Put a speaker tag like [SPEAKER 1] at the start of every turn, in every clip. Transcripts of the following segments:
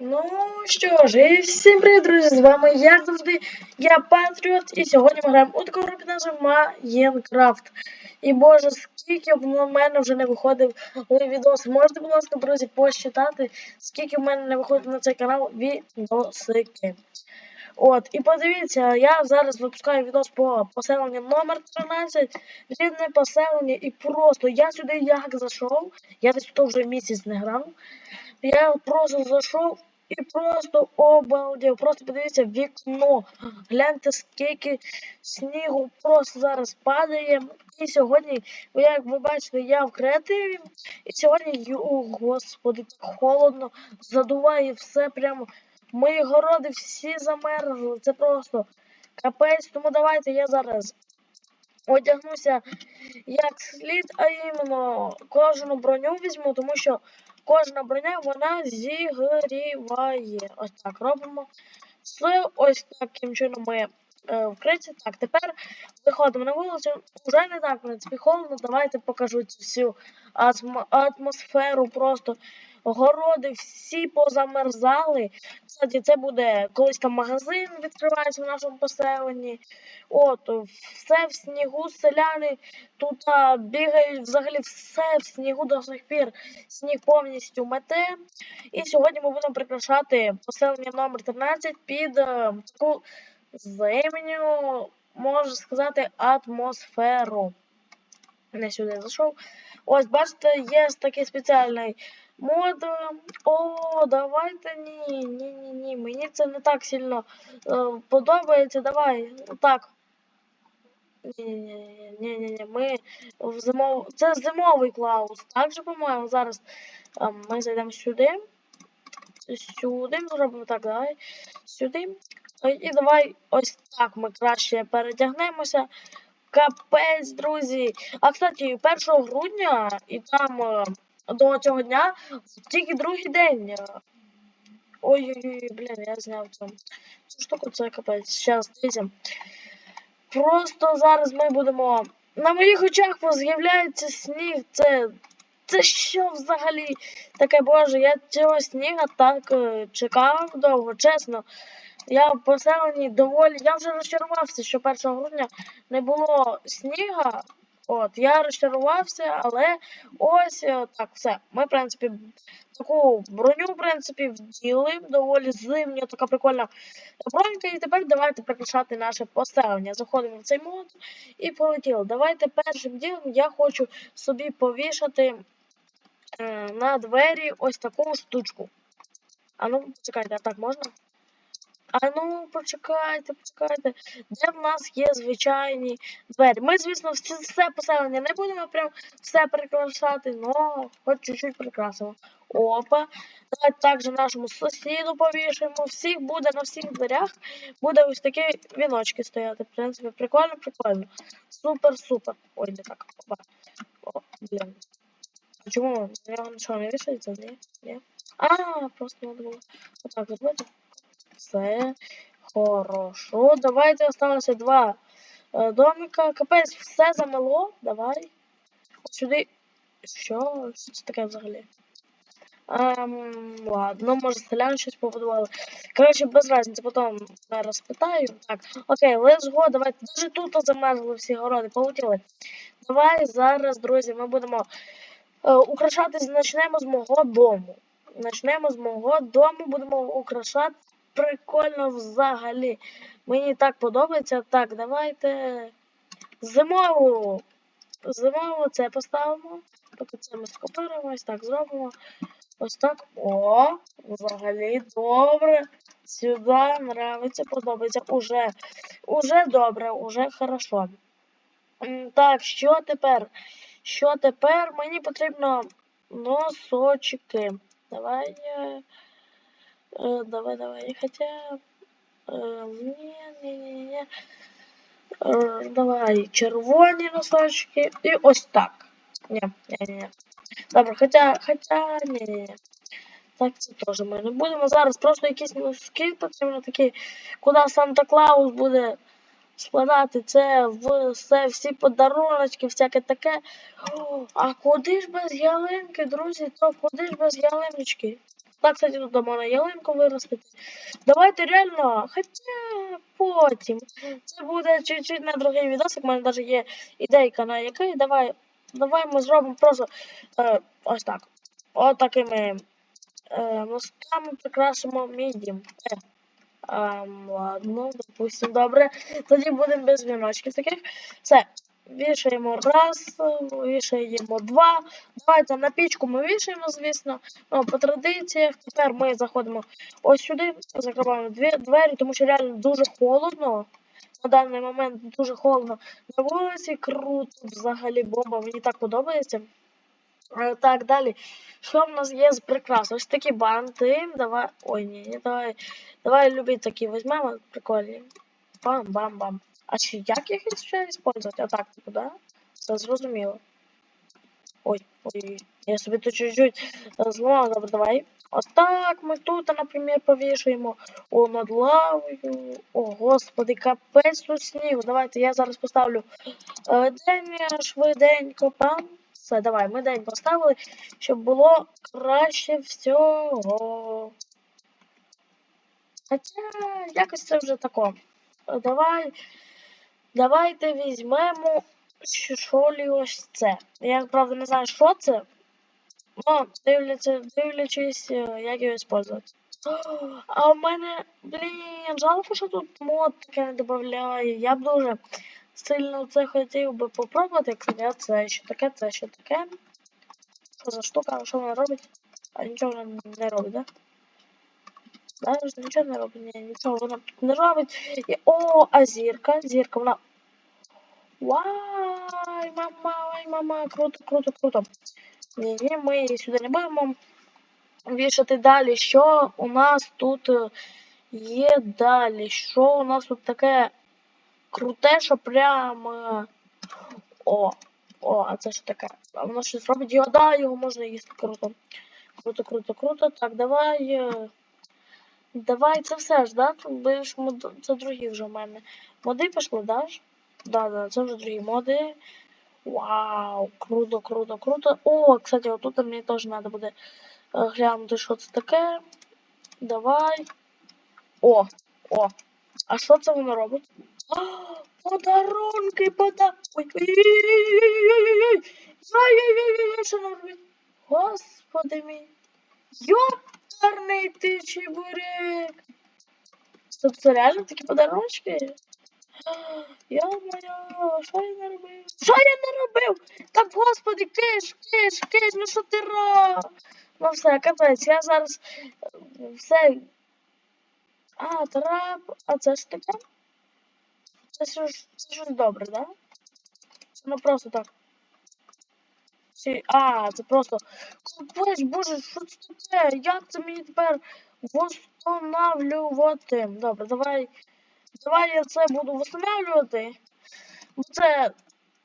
[SPEAKER 1] Ну що ж, і всім привіт, друзі! З вами я завжди, я Патріот, і сьогодні ми граємо у таку гру під Майнкрафт. І боже, скільки в мене вже не виходив відос. Можете, будь ласка, друзі, посчитати, скільки в мене не виходить на цей канал відосики. От, і подивіться, я зараз випускаю відос по поселенню номер 13 рідне поселення, і просто я сюди як зайшов, я десь тут вже місяць не грав. Я просто зайшов і просто обалдів. Просто подивіться вікно. Гляньте, скільки снігу просто зараз падає. І сьогодні, як ви бачите, я в креативі. І сьогодні, о, господи, так холодно, задуває все прямо. Мої городи всі замерзли. Це просто капець. Тому давайте я зараз одягнуся як слід, а іменно кожну броню візьму, тому що кожна броня вона зігріває. Ось так робимо. Все ось таким чином ми вкриті. Так, тепер виходимо на вулицю. Уже не так, в принципі, холодно. Давайте покажу цю всю атм атмосферу. Просто городи всі позамерзали. Кстати, це буде колись там магазин відкривається в нашому поселенні. От, все в снігу, селяни тут а, бігають взагалі все в снігу до сих пір. Сніг повністю мете. І сьогодні ми будемо прикрашати поселення номер 13 під а, таку зимню, можна сказати, атмосферу. Не сюди зайшов. Ось, бачите, є такий спеціальний мод. О, давайте ні, ні, ні, ні. Мені це не так сильно е, подобається. Давай, так. Ні-ні-ні, ми в зимов... Це зимовий клаус. Так же, по-моєму, зараз а, ми зайдемо сюди. Сюди зробимо так, давай. Сюди. І давай ось так ми краще перетягнемося. Капець, друзі. А кстати, 1 грудня і там е, до цього дня тільки другий день. Ой-ой-ой, блін, я зняв цю, цю штуку, це капець. Зараз, дивіться. Просто зараз ми будемо. На моїх очах з'являється сніг. Це. Це що взагалі? Таке боже, я цього сніга так е, чекав довго, чесно. Я поселенні доволі. Я вже розчарувався, що 1 грудня не було сніга. От, я розчарувався, але ось е, так, все. Ми, в принципі, таку броню, в принципі, вділи. Доволі зимня, така прикольна бронька. І тепер давайте прикрашати наше поселення. Заходимо в цей мод і полетіли. Давайте першим ділом я хочу собі повішати е, на двері ось таку штучку. А ну, почекайте, а так можна? А ну, почекайте, почекайте. Де в нас є звичайні двері? Ми, звісно, все, поселення не будемо прям все прикрашати, але хоч чуть-чуть прикрасимо. Опа. Давайте також нашому сусіду повішаємо. Всіх буде на всіх дверях. Буде ось такі віночки стояти. В принципі, прикольно, прикольно. Супер-супер. Ой, не так. Опа. О, блін. А чому? На нього нічого не вішається? Ні? Ні? А, просто треба було отак зробити. Все хорошо. Давайте осталося два е, домика. Капець, все замело. Давай. Сюди. Що? Що це таке взагалі? Ем, ладно, може селяни щось побудували. Коротше, без разниці, потім зараз питаю. Так, окей, let's давайте. Даже тут замерзли всі городи, полетіли. Давай зараз, друзі, ми будемо е, украшатись, почнемо з мого дому. Почнемо з мого дому, будемо украшати прикольно взагалі. Мені так подобається. Так, давайте зимову. Зимову це поставимо. Поки це ми скопируємо, ось так зробимо. Ось так. О, взагалі добре. Сюди нравиться, подобається. Уже, уже добре, уже хорошо. Так, що тепер? Що тепер? Мені потрібно носочки. Давай. Э, давай, давай, хотя... Э, не, не, не, не. Э, давай червоні носочки. І ось так. Ні, ні, ні. Добре, хоча, хоча, ні, ні, ні. Так, це теж ми не будемо. Зараз просто якісь носки потрібно такі, куди Санта Клаус буде складати це в все, всі подаруночки, всяке таке. О, а куди ж без ялинки, друзі? То куди ж без ялиночки? Так, кстати, тут можна ялинку виростити. Давайте реально, хоча потім. Це буде чуть-чуть на другий відосик, у мене навіть є ідейка на який. Давай, давай ми зробимо просто е, ось так. Ось такими е, носками прикрасимо мій дім. Е. Ем, ладно, допустим, добре. Тоді будемо без віночків таких. Все. Вішаємо раз, вішаємо два. Давайте на пічку ми вішаємо, звісно. Ну, по традиціях. Тепер ми заходимо ось сюди, закриваємо двері, тому що реально дуже холодно. На даний момент дуже холодно. На вулиці круто, взагалі бомба, мені так подобається. Так, далі. Що в нас є з прикрас? Ось такі банти. Давай. Ой, ні, давай. Давай любі такі візьмемо. Прикольні. Бам-бам-бам. А чи як їх ще использовать? Отак, типу, да? Все зрозуміло. Ой, ой, я собі тут чуть-чуть зламала, добре, давай. Отак ми тут, наприклад, повішуємо. О, над лавою. О, господи, капець тут снігу. Давайте я зараз поставлю е, день швиденько. Пам. Все, давай, ми день поставили, щоб було краще всього. Хоча якось це вже тако. Е, Давай. Давайте візьмемо що що лі ось це. Я правда не знаю, що це. Ну, дивляться, дивлячись, е, як його використовувати. А в мене, блін, жалко, що тут мод таке не додає. Я б дуже сильно це хотів би попробувати, кстати, це що таке, це що таке. Що за штука, що вона робить? А нічого не робить, да? Да, нічого не робить, ні, нічого вона тут не робить. І, о, а зірка, зірка, вона. Вай, мама, ой, мама, круто, круто, круто. Ні, ні, ми її сюди не будемо вішати далі. Що у нас тут е, є далі? Що у нас тут таке круте, що прям. е, О, о, а це що таке? А воно щось робить його, да, його можна їсти. Круто. Круто, круто, круто. Так, давай. Давай це все ж, да? Будеш мод... Це другі вже в мене. Моди пішли, да? Да, да, це вже другі моди. Вау, круто, круто, круто. О, кстати, вот тут мені теж треба буде е, глянути, що це таке. Давай. О, о. А що це воно робить? А, подарунки, пода... Ой, ой, ой, ой, що воно робить? Господи мій. Йоперний ти чебурек. Стоп, це реально такі подарунки? Йо-моє, що я не робив? Що я не робив? Так, господи, киш, киш, киш, ну що ти робиш? Ну все, капець, я зараз е, все. А, трап, а це ж таке? Це щось, це щось добре, да? Ну просто так. Чи... А, це просто. Капець, боже, що це таке? Як це мені тепер восстанавлювати? Добре, давай. Давай я це буду восстанавлювати. Це.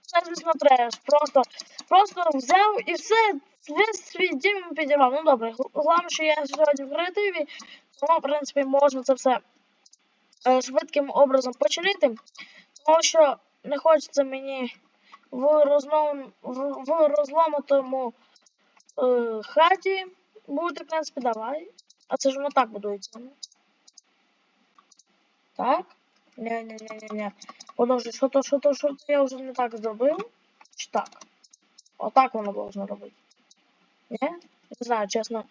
[SPEAKER 1] Це, звісно, треш. Просто, просто взяв і все, весь свій дім підірвав. Ну добре, головне, що я сьогодні в креативі, тому, в принципі, можна це все е, швидким образом починити. Тому що не хочеться мені в, розлом, в, розломатому е, хаті бути, в принципі, давай. А це ж воно так будується. Так? Ні-ні-ні-ні-ні. Подожди, що то, що то, що то я вже не так зробив? Чи так? Отак воно должно робити. Ні? Не знаю, чесно.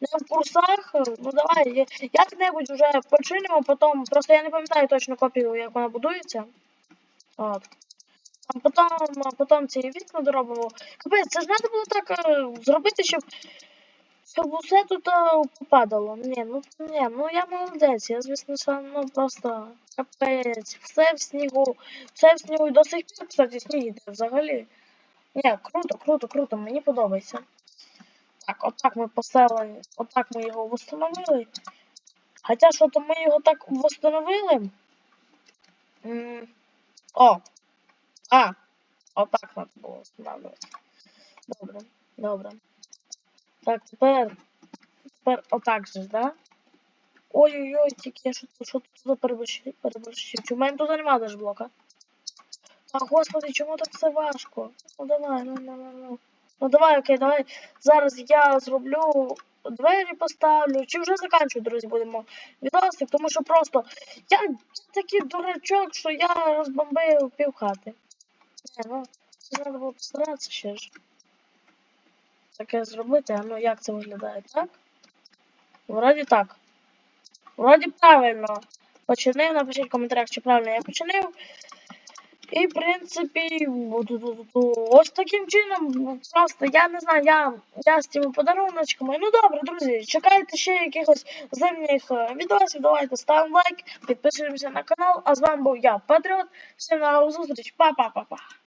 [SPEAKER 1] Не в курсах. Ну давай, як-небудь вже починимо, потім. Просто я не пам'ятаю точно копію, як вона будується. От. А потім, а потім ці вікна доробимо. Капець, це ж треба було так е, зробити, щоб, щоб усе тут е, попадало. Ні, ну ні, ну я молодець, я звісно сам, ну просто капець, все в снігу, все в снігу і до сих пір, кстати, сніг іде взагалі. Ні, круто, круто, круто, мені подобається. Так, отак ми поставили, отак ми його встановили. Хоча що то ми його так встановили. О! А! Отак треба було встановлювати. Добре, добре. Так, тепер. Тепер отак же, да? Ой-ой-ой, тільки я що тут за переборщив? Чи мене тут немає даже блока? А господи, чому так все важко? Ну давай, ну ну ну ну. Ну давай, окей, давай. Зараз я зроблю двері поставлю, чи вже заканчую, друзі, будемо відосик, тому що просто я такий дурачок, що я розбомбив пів хати. Ну, це треба було постаратися ще ж. Таке зробити, а ну як це виглядає, так? Вроді так. Вроді правильно. Починив, напишіть в коментарях, чи правильно я починив. І, в принципі, ось таким чином, просто я не знаю, я, я з цими подаруночками. Ну добре, друзі, чекайте ще якихось зимніх е, відосів. Давайте ставимо лайк, підписуємося на канал. А з вами був я, Патріот. Всім на зустріч, па-па-па-па.